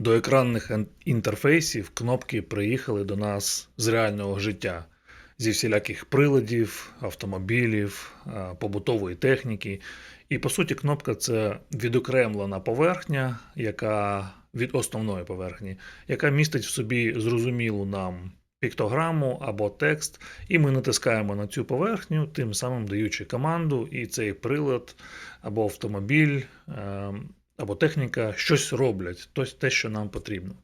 До екранних інтерфейсів кнопки приїхали до нас з реального життя, зі всіляких приладів, автомобілів, побутової техніки. І по суті, кнопка це відокремлена поверхня, яка від основної поверхні, яка містить в собі зрозумілу нам піктограму або текст, і ми натискаємо на цю поверхню, тим самим даючи команду, і цей прилад або автомобіль, ем, або техніка щось роблять, тобто те, що нам потрібно.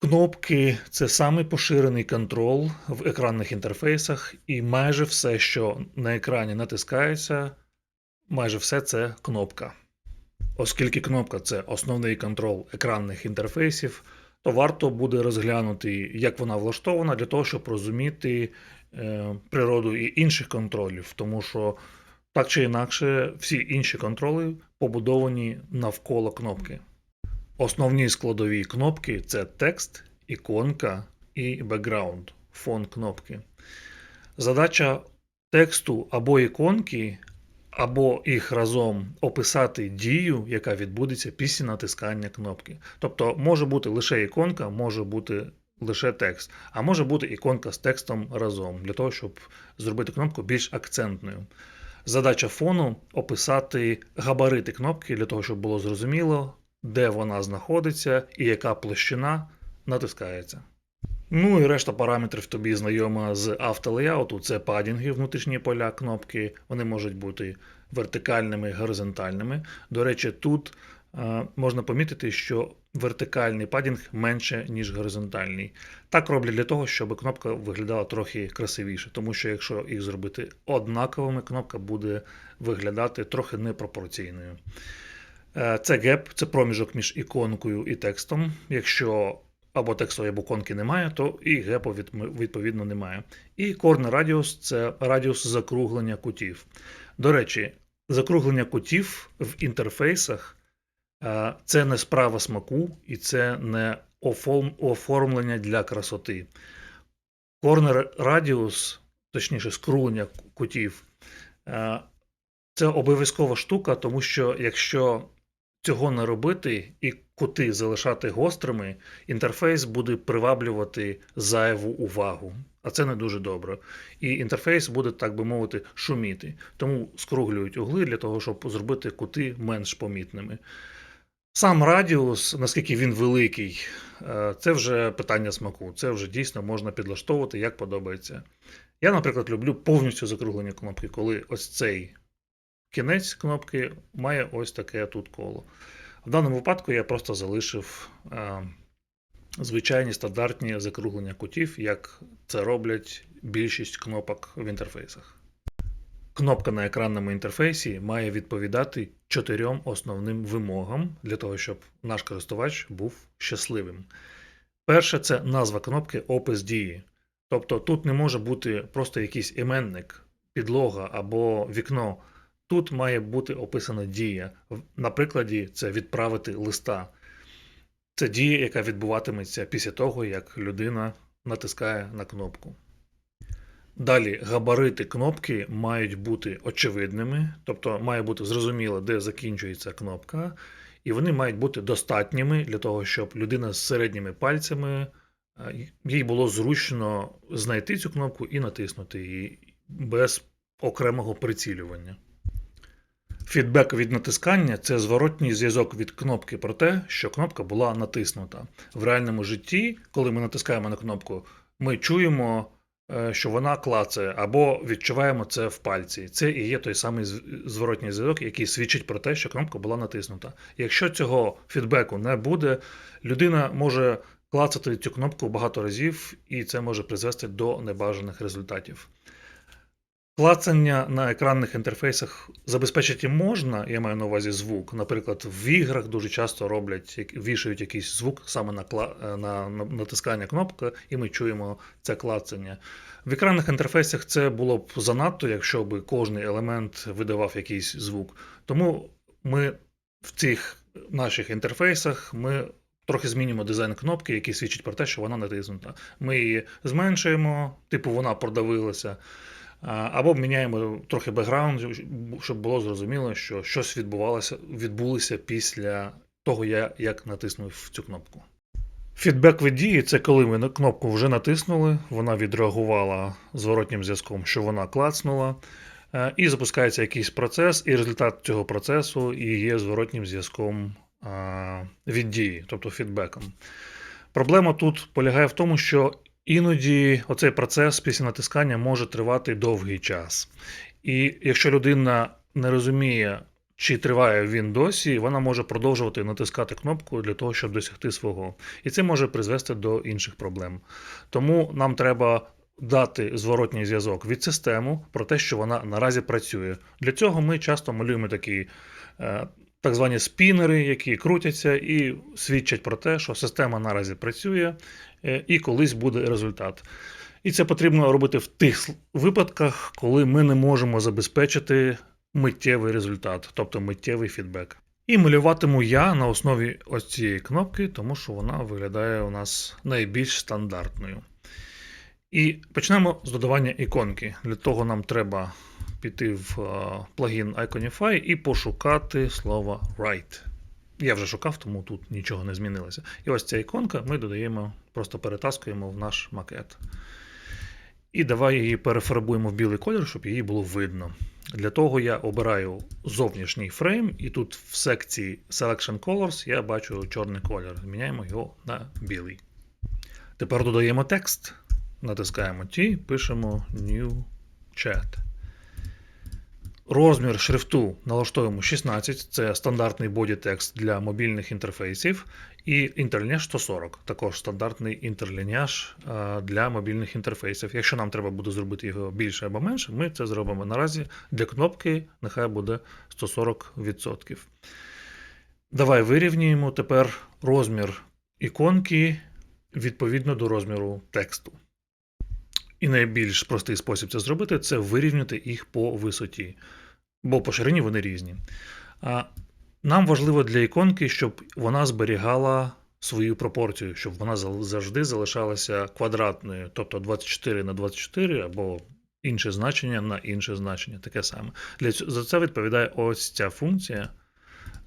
Кнопки це самий поширений контрол в екранних інтерфейсах, і майже все, що на екрані натискається, майже все це кнопка. Оскільки кнопка це основний контрол екранних інтерфейсів, то варто буде розглянути, як вона влаштована, для того, щоб розуміти е, природу і інших контролів, тому що так чи інакше, всі інші контроли побудовані навколо кнопки. Основні складові кнопки це текст, іконка і бекграунд, фон кнопки. Задача тексту або іконки, або їх разом описати дію, яка відбудеться після натискання кнопки. Тобто може бути лише іконка, може бути лише текст, а може бути іконка з текстом разом, для того, щоб зробити кнопку більш акцентною. Задача фону описати габарити кнопки для того, щоб було зрозуміло, де вона знаходиться і яка площина натискається. Ну і решта параметрів тобі знайома з автолеяуту. Це падінги, внутрішні поля кнопки. Вони можуть бути вертикальними, горизонтальними. До речі, тут можна помітити, що вертикальний падінг менше, ніж горизонтальний. Так роблять для того, щоб кнопка виглядала трохи красивіше, тому що якщо їх зробити однаковими, кнопка буде виглядати трохи непропорційною. Е, Це геп, це проміжок між іконкою і текстом. Якщо або текстової або іконки немає, то і гепу відповідно немає. І corner radius – це радіус закруглення кутів. До речі, закруглення кутів в інтерфейсах це не справа смаку і це не оформлення для красоти. Corner radius, точніше, скруглення кутів, е, це обов'язкова штука, тому що якщо цього не робити і кути залишати гострими, інтерфейс буде приваблювати зайву увагу. А це не дуже добре. І інтерфейс буде, так би мовити, шуміти. Тому скруглюють угли для того, щоб зробити кути менш помітними. Сам радіус, наскільки він великий, е, це вже питання смаку. Це вже дійсно можна підлаштовувати, як подобається. Я, наприклад, люблю повністю закруглення кнопки, коли ось цей кінець кнопки має ось таке тут коло. В даному випадку я просто залишив е, звичайні стандартні закруглення кутів, як це роблять більшість кнопок в інтерфейсах. Кнопка на екранному інтерфейсі має відповідати чотирьом основним вимогам для того, щоб наш користувач був щасливим. Перше це назва кнопки опис дії. Тобто тут не може бути просто якийсь іменник, підлога або вікно. Тут має бути описана дія. На прикладі це відправити листа. Це дія, яка відбуватиметься після того, як людина натискає на кнопку. Далі габарити кнопки мають бути очевидними, тобто має бути зрозуміло, де закінчується кнопка, і вони мають бути достатніми для того, щоб людина з середніми пальцями е, їй було зручно знайти цю кнопку і натиснути її без окремого прицілювання. Фідбек від натискання це зворотній зв'язок від кнопки про те, що кнопка була натиснута. В реальному житті, коли ми натискаємо на кнопку, ми чуємо, що вона клацає, або відчуваємо це в пальці. Це і є той самий зворотній зв'язок, який свідчить про те, що кнопка була натиснута. Якщо цього фідбеку не буде, людина може клацати цю кнопку багато разів, і це може призвести до небажаних результатів. Клацання на екранних інтерфейсах забезпечити можна, я маю на увазі звук. Наприклад, в іграх дуже часто роблять, вішають якийсь звук саме на, кла- е, на, на натискання кнопки, і ми чуємо це клацання. В екранних інтерфейсах це було б занадто, якщо б кожний елемент видавав якийсь звук. Тому ми в цих наших інтерфейсах ми трохи змінюємо дизайн кнопки, який свідчить про те, що вона натиснута. Ми її зменшуємо, типу вона продавилася. Або міняємо трохи бекграунд, щоб було зрозуміло, що щось відбувалося, відбулося після того, як натиснув цю кнопку. Фідбек від дії це коли ми на кнопку вже натиснули, вона відреагувала зворотнім зв'язком, що вона клацнула, е, і запускається якийсь процес, і результат цього процесу є зворотнім зв'язком від дії, тобто фідбеком. Проблема тут полягає в тому, що іноді оцей процес після натискання може тривати довгий час. І якщо людина не розуміє, чи триває він досі, вона може продовжувати натискати кнопку для того, щоб досягти свого. І це може призвести до інших проблем. Тому нам треба дати зворотній зв'язок від системи про те, що вона наразі працює. Для цього ми часто малюємо такі е, так звані спінери, які крутяться і свідчать про те, що система наразі працює е, і колись буде результат. І це потрібно робити в тих випадках, коли ми не можемо забезпечити миттєвий результат, тобто миттєвий фідбек. І малюватиму я на основі ось цієї кнопки, тому що вона виглядає у нас найбільш стандартною. І почнемо з додавання іконки. Для того нам треба піти в е, плагін Iconify і пошукати слово Write. Я вже шукав, тому тут нічого не змінилося. І ось ця іконка ми додаємо, просто перетаскуємо в наш макет. І давай її перефарбуємо в білий колір, щоб її було видно. Для того я обираю зовнішній фрейм, і тут в секції Selection Colors я бачу чорний колір. Зміняємо його на білий. Тепер додаємо текст. Натискаємо T, пишемо New Chat. Розмір шрифту налаштовуємо 16, це стандартний боді-текст для мобільних інтерфейсів, і інтерліняж 140, також стандартний інтерліняж е, для мобільних інтерфейсів. Якщо нам треба буде зробити його більше або менше, ми це зробимо наразі. Для кнопки нехай буде 140%. Давай вирівнюємо тепер розмір іконки відповідно до розміру тексту. І найбільш простий спосіб це зробити це вирівняти їх по висоті, бо по ширині вони різні. Нам важливо для іконки, щоб вона зберігала свою пропорцію, щоб вона завжди залишалася квадратною, тобто 24 на 24 або інше значення на інше значення. Таке саме. Для цього, За це відповідає ось ця функція.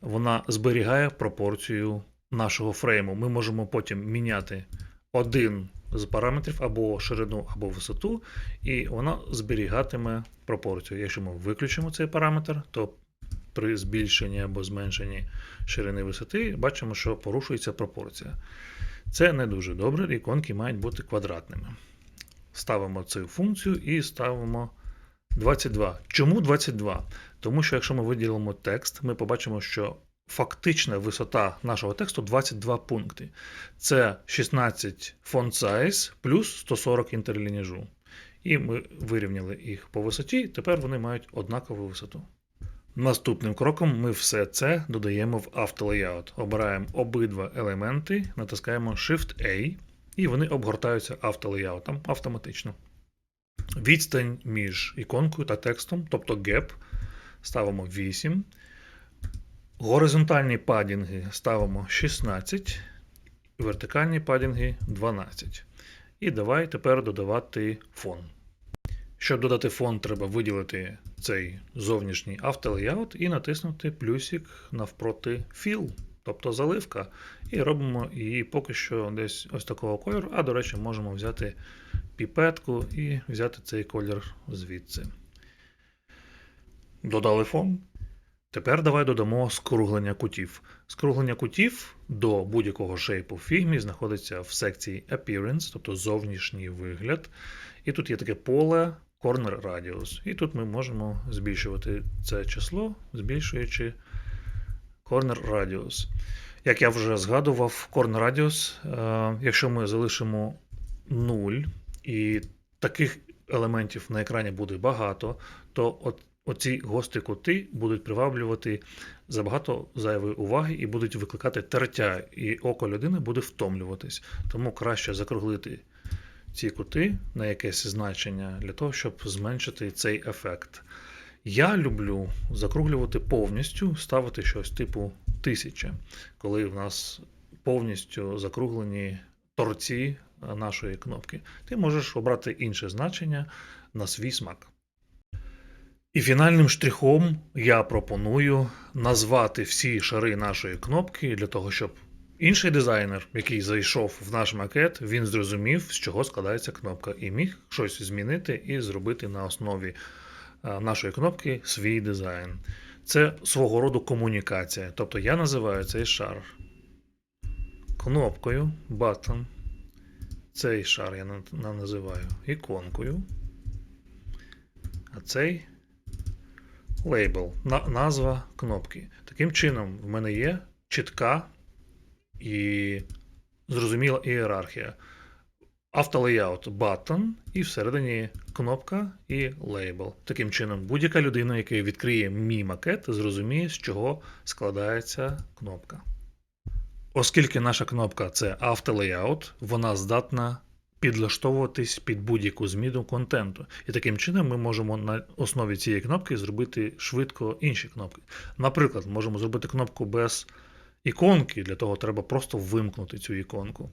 Вона зберігає пропорцію нашого фрейму. Ми можемо потім міняти один з параметрів або ширину, або висоту, і вона зберігатиме пропорцію. Якщо ми виключимо цей параметр, то при збільшенні або зменшенні ширини висоти бачимо, що порушується пропорція. Це не дуже добре, іконки мають бути квадратними. Ставимо цю функцію і ставимо 22. Чому 22? Тому що якщо ми виділимо текст, ми побачимо, що фактична висота нашого тексту 22 пункти. Це 16 font size плюс 140 інтерліняжу. І ми вирівняли їх по висоті, тепер вони мають однакову висоту. Наступним кроком ми все це додаємо в автолеяут. Обираємо обидва елементи, натискаємо Shift-A, і вони обгортаються автолеяутом автоматично. Відстань між іконкою та текстом, тобто gap, ставимо 8. Горизонтальні падінги ставимо 16, вертикальні падінги 12. І давай тепер додавати фон. Щоб додати фон, треба виділити цей зовнішній автолеяут і натиснути плюсик навпроти Fill, тобто заливка. І робимо її поки що десь ось такого кольору. А, до речі, можемо взяти піпетку і взяти цей колір звідси. Додали фон. Тепер давай додамо скруглення кутів. Скруглення кутів до будь-якого шейпу в фігмі знаходиться в секції Appearance, тобто зовнішній вигляд. І тут є таке поле Corner Radius. І тут ми можемо збільшувати це число, збільшуючи Corner Radius. Як я вже згадував, Corner Radius, е, якщо ми залишимо 0, і таких елементів на екрані буде багато, то от оці гострі кути будуть приваблювати забагато зайвої уваги і будуть викликати тертя, і око людини буде втомлюватись. Тому краще закруглити ці кути на якесь значення для того, щоб зменшити цей ефект. Я люблю закруглювати повністю, ставити щось типу 1000, коли в нас повністю закруглені торці нашої кнопки. Ти можеш обрати інше значення на свій смак. І фінальним штрихом я пропоную назвати всі шари нашої кнопки для того, щоб інший дизайнер, який зайшов в наш макет, він зрозумів, з чого складається кнопка, і міг щось змінити і зробити на основі нашої кнопки свій дизайн. Це свого роду комунікація. Тобто я називаю цей шар кнопкою button. Цей шар я на- на- називаю іконкою. А цей лейбл, на, назва кнопки. Таким чином, в мене є чітка і зрозуміла ієрархія. Автолеяут button і всередині кнопка і лейбл. Таким чином, будь-яка людина, яка відкриє мій макет, зрозуміє, з чого складається кнопка. Оскільки наша кнопка це автолеяут, вона здатна підлаштовуватись під будь-яку зміну контенту. І таким чином ми можемо на основі цієї кнопки зробити швидко інші кнопки. Наприклад, можемо зробити кнопку без іконки, для того треба просто вимкнути цю іконку.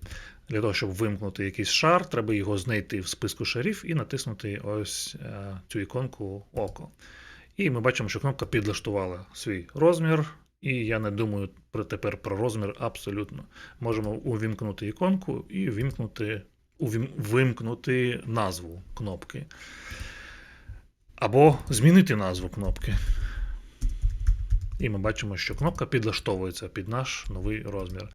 Для того, щоб вимкнути якийсь шар, треба його знайти в списку шарів і натиснути ось е, цю іконку око. І ми бачимо, що кнопка підлаштувала свій розмір, і я не думаю тепер про розмір абсолютно. Можемо увімкнути іконку і вимкнути, увім, вимкнути назву кнопки. Або змінити назву кнопки. І ми бачимо, що кнопка підлаштовується під наш новий розмір.